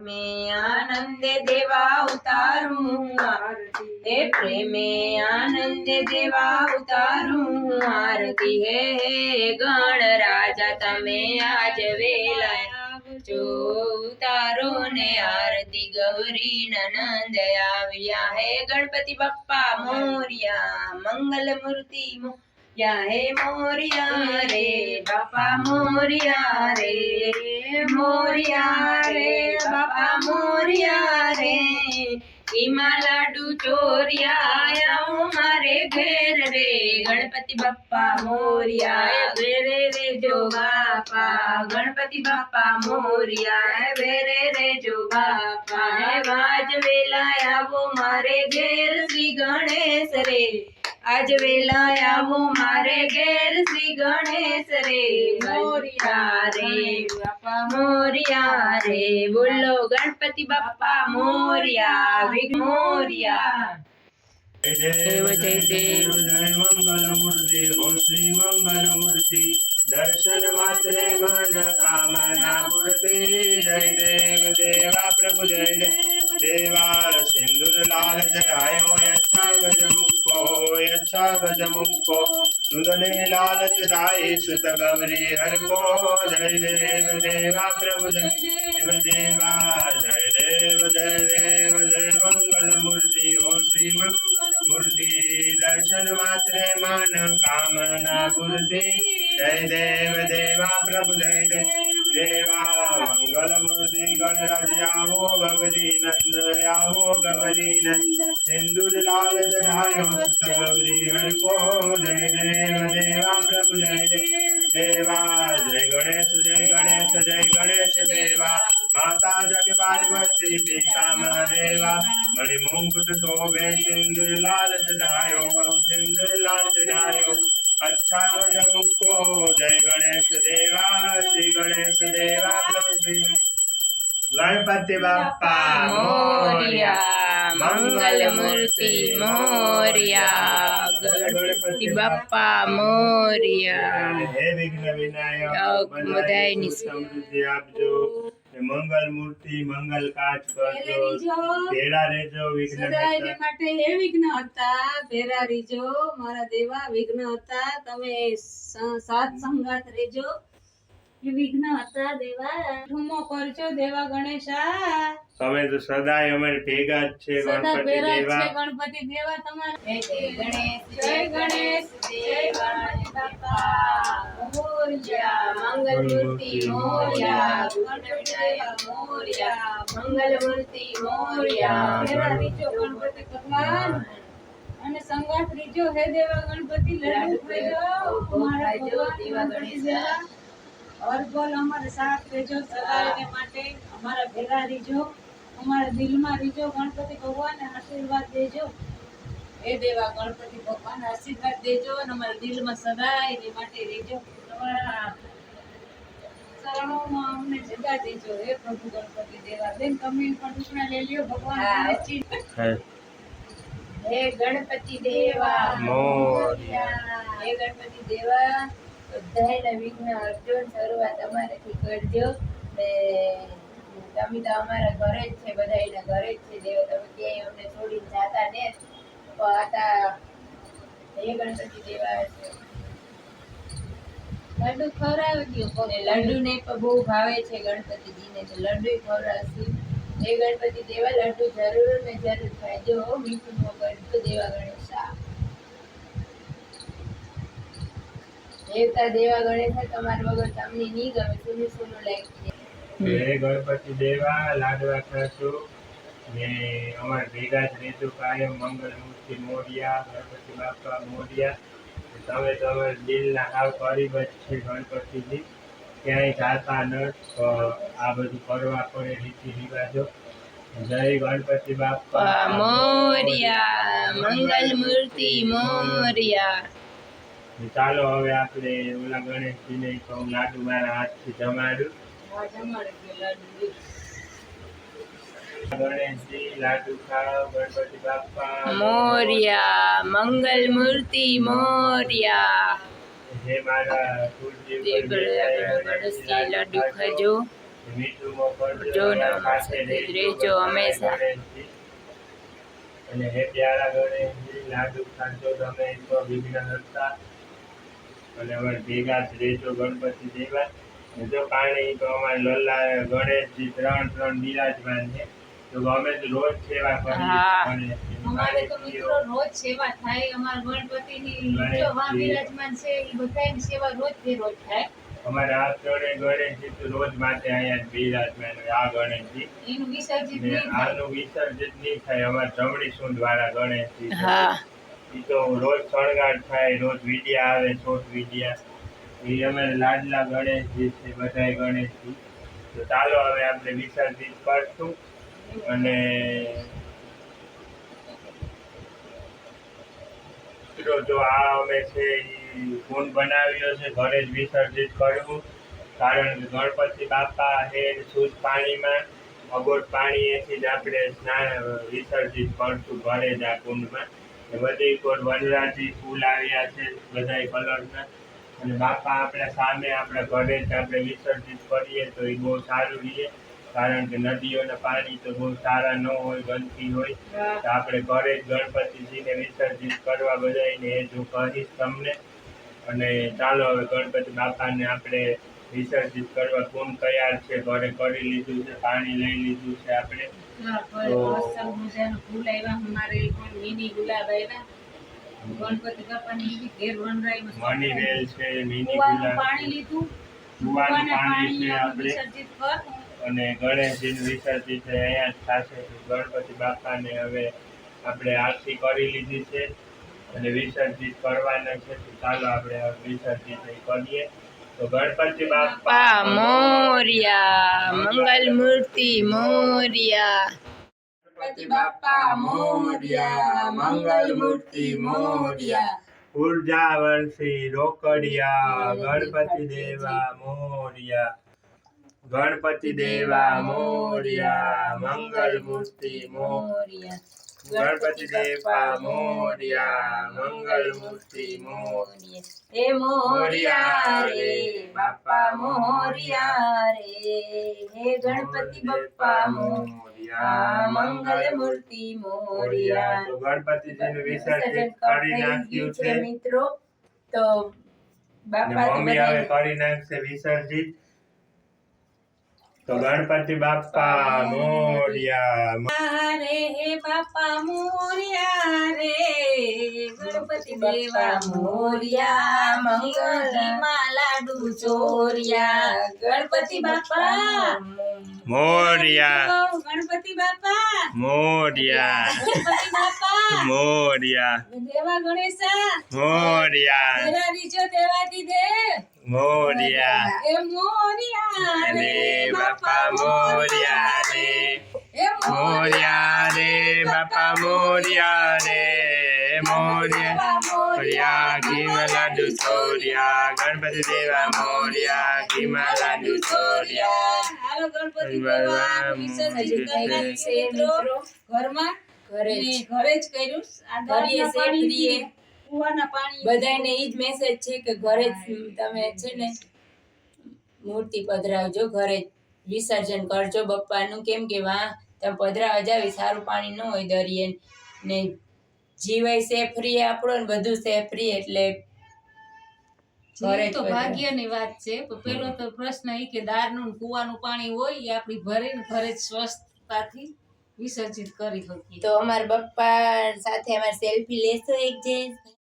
પ્રેમે આનંદે દેવા ઉતારું હે પ્રેમે આનંદે દેવા ઉતારું આરતી હે ગણ રાજા તમે આજ વેલા જો ઉતારો ને આરતી ગૌરી નંદ આવ્યા હે ગણપતિ બપ્પા મોર્યા મંગલ મૂર્તિ મોર્યા હે મોર્યા રે બાપા મોર્યા રે મોર્યા રે બાપા મોર્યા રે એમાં લાડુ ચોર્યા આવો મારે ઘેર રે ગણપતિ બાપ્પા મોર્યા ઘેરે રે જો બાપા ગણપતિ બાપ્પા મોર્યા ઘેરે રે જો બાપા હે વાજ વેલા આવો મારે ઘેર શ્રી ગણેશ રે આજ વેલા આવો મારે ઘેર શ્રી ગણેશ રે. મોરિયા રે મોર્યા રે. બોલો ગણપતિ બાપા મોરિયા, વિઘ્ન મોરિયા. દેવ, જય દેવ. શ્રી મંગલ દર્શન માત્રે મન, કામના મૂર્તિ. જય દેવ, દેવા પ્રભુ, જય દેવ. દેવા સિંદુર લાલ ચઢાયો યચ્છા ગજ મુખો યચ્છા ગજ મુખો સુંદને લાલ ચઢાઈ સુત ગૌરી હર કો જય દેવ દેવા પ્રભુ જય દેવ દેવા જય દેવ જય દેવ જય મંગલ મૂર્તિ હો શ્રી મંગલ મૂર્તિ દર્શન માત્રે મન કામના પૂર્તિ જય દેવ દેવા પ્રભુ જય દેવ દેવા મંગલ મૂર્તિ ગણરાજ આવો ગૌરી નંદ આવો ગૌરી નંદ સિંદુર લાલ ચઢાયો સુત ગૌરી હર કો જય દેવ અચ્છા જય ગણેશ દેવા શ્રી ગણેશ દેવા પ્રભુ શ્રી ગણપતિ બાપા મોર્યા મંગલ મૂર્તિ મોર્યા ગણપતિ બાપા મોર્યા હે વિઘ્ન વિનાયક યક બધાયની સમૃદ્ધિ આપજો મંગલ મૂર્તિ મંગલ કાચ કરજો તેડા રેજો વિઘ્ન માટે હે વિઘ્ન હતા ભેરા રેજો મારા દેવા વિઘ્ન હતા તમે સાત સંગાત રેજો. વિઘ્ન હતા દેવા ઠુમો કરજો દેવા ગણેશા. તમે તો સદાય અમે ભેગા જ છે ગણપતિ ભેરા દેવા છે ગણપતિ દેવા તમારે. જય ગણેશ જય ગણેશ જય ગણેશ બાપા. મોર્યા ગણપતિ મોર્યા મંગલ મોર્યા ભેરા ગણપતિ ભગવાન. અને સંગાત ત્રીજો હે દેવા ગણપતિ ભગવાન દેવા ગણેશ. અરબલ અમારે સાથ રેજો સદાયને માટે. અમારા ભેગા રીજો અમારા દિલમાં રીજો ગણપતિ ભગવાનને આશીર્વાદ દેજો. હે દેવા ગણપતિ ભગવાન આશીર્વાદ દેજો અને અમારા દિલમાં સદાયને માટે રેજો. તમારા ચરણોમાં અમને જગા ગણપતિ દેવા બેન વિઘ્ન અર્જુન શરૂઆત અમારેથી કરજો. ને તમે તો અમારા ઘરે જ છે બધાયના ઘરે જ છે દેવા તમે ક્યાંય અમને છોડીને જાતા ને તો આતા હે ગણપતિ દેવા. લડ્ડુ ખવડાવી દો લડ્ડુ ને પણ બહુ ભાવે છે ગણપતિજીને તો લડ્ડુ ખવડાવશું. હે ગણપતિ દેવા લડ્ડુ જરૂર ને જરૂર ખાજો મીઠું નો કરજો દેવા ગણેશા દેવતા દેવા ગણેશા તમાર વગર તમને નહીં ગમે. સુનું સુનું લાગશે હે ગણપતિ દેવા લાડવા ખાશો. ને અમારે ભેગા જ રહેજો. કાયમ મંગળ મૂર્તિ મોર્યા ગણપતિ બાપા મોર્યા. તમે તમે દિલના હાવ કરીબ જ છે ગણપતિજી ક્યાંય જાતા ન આ બધું કરવા પડે રીતિ રિવાજો. જય ગણપતિ બાપા. મોર્યા મંગલ મૂર્તિ મોર્યા. ચાલો હવે આપણે ઓલા ગણેશજીને કહું લાડુ મારા હાથથી જમાડું હા, જમાડે દો લડ્ડુ ગણેશજી લાડુ ખાઓ ગણપતિ બાપા મોર્યા મંગલ મૂર્તિ મોર્યા. લડ્ડુ ખાજો. જો હંમેશા. અને હે પ્યારા ગણેશજી લાડુ ખાજો તમે તો વિઘ્ન હરતા. અને ભેગા જ રહેજો ગણપતિ દેવા. જો પાણી તો અમારે લલ્લા ગણેશજી ત્રણ ત્રણ બિરાજમાન છે. અમે તો રોજ સેવા કરીએ. અમારે તો મિત્રો રોજ સેવા થાય અમારા ગણપતિની. જો વા બિરાજમાન છે એ બધાની સેવા રોજથી રોજ થાય. અમારે આ ત્રણે ગણેશજી તો રોજ માટે અહીંયા બિરાજમાન આ ગણેશજી એનું વિસર્જિત નહીં આનું વિસર્જિત નહીં થાય અમારે જમણી સૂંઢ વાળા ગણેશજી. હા. ઈ તો રોજ શણગાર થાય રોજ વિડિયા આવે છોટ વિડિયા એ અમે લાડલા ગણેશજી છે બધાય ગણેશજી તો ચાલો હવે આપણે વિસર્જિત કરશું. અને જો આ અમે છે એ કુંડ બનાવ્યો છે ઘરે જ વિસર્જિત કરવું કારણ કે ગણપતિ બાપા હે શુદ્ધ પાણીમાં અગોટ પાણીએથી જ આપણે સ્નાન વિસર્જિત કરશું ઘરે જ આ કુંડમાં. એ બધી કોઈ વનરાજી ફૂલ આવ્યા છે, બધાય કલરના. અને બાપા આપણા સામે આપણા ઘરે જ આપણે વિસર્જિત કરીએ તો એ બહુ સારું રહે. કારણ કે નદીઓના પાણી તો બહુ સારા ન હોય ગંદકી હોય. તો આપણે ઘરે જ ગણપતિજીને વિસર્જિત કરવા બધાને એ જો કહીશ તમને. અને ચાલો હવે ગણપતિ બાપાને આપણે વિસર્જિત કરવા કોણ તૈયાર છે? ઘરે કરી લીધું છે પાણી લઈ લીધું છે આપણે. ગણપતિ બાપાની ઘેર વનરાઈ મની વેલ છે મિની ગુલાબ પાણી લીધું. કુવાનું પાણી છે આપણે. અને ગણેશજીનું વિસર્જિત અહીંયા જ થશે. ગણપતિ બાપાને હવે આપણે આરતી કરી લીધી છે અને વિસર્જિત કરવાના છે. તો ચાલો આપણે વિસર્જિત કરીએ. તો ગણપતિ બાપા મોર્યા મંગલ મૂર્તિ મોર્યા. ગણપતિ બાપા મોર્યા મંગલ મૂર્તિ મોર્યા. ઊર્જા વર્ષી રોકડિયા ગણપતિ દેવા મોર્યા. ગણપતિ દેવા મોર્યા મંગલ મૂર્તિ મોર્યા. ગણપતિ દેવા મોર્યા મંગલ મૂર્તિ મોર્યા. હે મોર્યા રે બાપા મોર્યા રે. હે ગણપતિ બાપ્પા મોર્યા મંગલ મૂર્તિ મોર્યા. તો ગણપતિજીનું વિસર્જન કરી નાખ્યું છે. મિત્રો. તો બાપા તમે મમ્મી હવે કરી નાખશે વિસર્જિત. તો ગણપતિ બાપા મોર્યા. રે હે બાપા મોર્યા રે. ગણપતિ દેવા મોર્યા. મંગલમાં લાડુ ચોર્યા ગણપતિ બાપા. મોર્યા. ગણપતિ બાપા. મોર્યા. ગણપતિ બાપા. મોર્યા. દેવા ગણેશા. મોર્યા. દેવા દેવાથી દેવ મોર્યા. એ મોર્યા રે બાપા મોર્યા રે. એ મોર્યા રે બાપા મોર્યા રે. મોર્યા મોર્યા ઘીમાં લાડુ ચોર્યા. ગણપતિ દેવા મોર્યા ઘીમાં લાડુ ચોર્યા. હાલો ગણપતિ દેવા વિસર્જન કરી નાખીએ મિત્રો ઘરમાં ઘરે ઘરે જ કર્યું. આ પાણીથી, કરીએ. કૂવાના પાણી બધાને એ જ મેસેજ છે કે ઘરે જ તમે છે ને મૂર્તિ પધરાવજો ઘરે વિસર્જન કરજો બપ્પાનું. કેમ કે વાહ તમે પધરાવા જાવી સારું પાણી ન હોય દરિયે. ને જીવાય સેફ રહે આપણો ને બધું સેફ રહે એટલે તો. ભાગ્યની વાત છે પેલો તો પ્રશ્ન એ કે દારનું ને કૂવાનું પાણી હોય એ આપણી ભરીને ઘરે જ સ્વસ્થતાથી વિસર્જિત કરી શકીએ. તો અમારા બપ્પા સાથે અમારે સેલ્ફી લેશો એક જે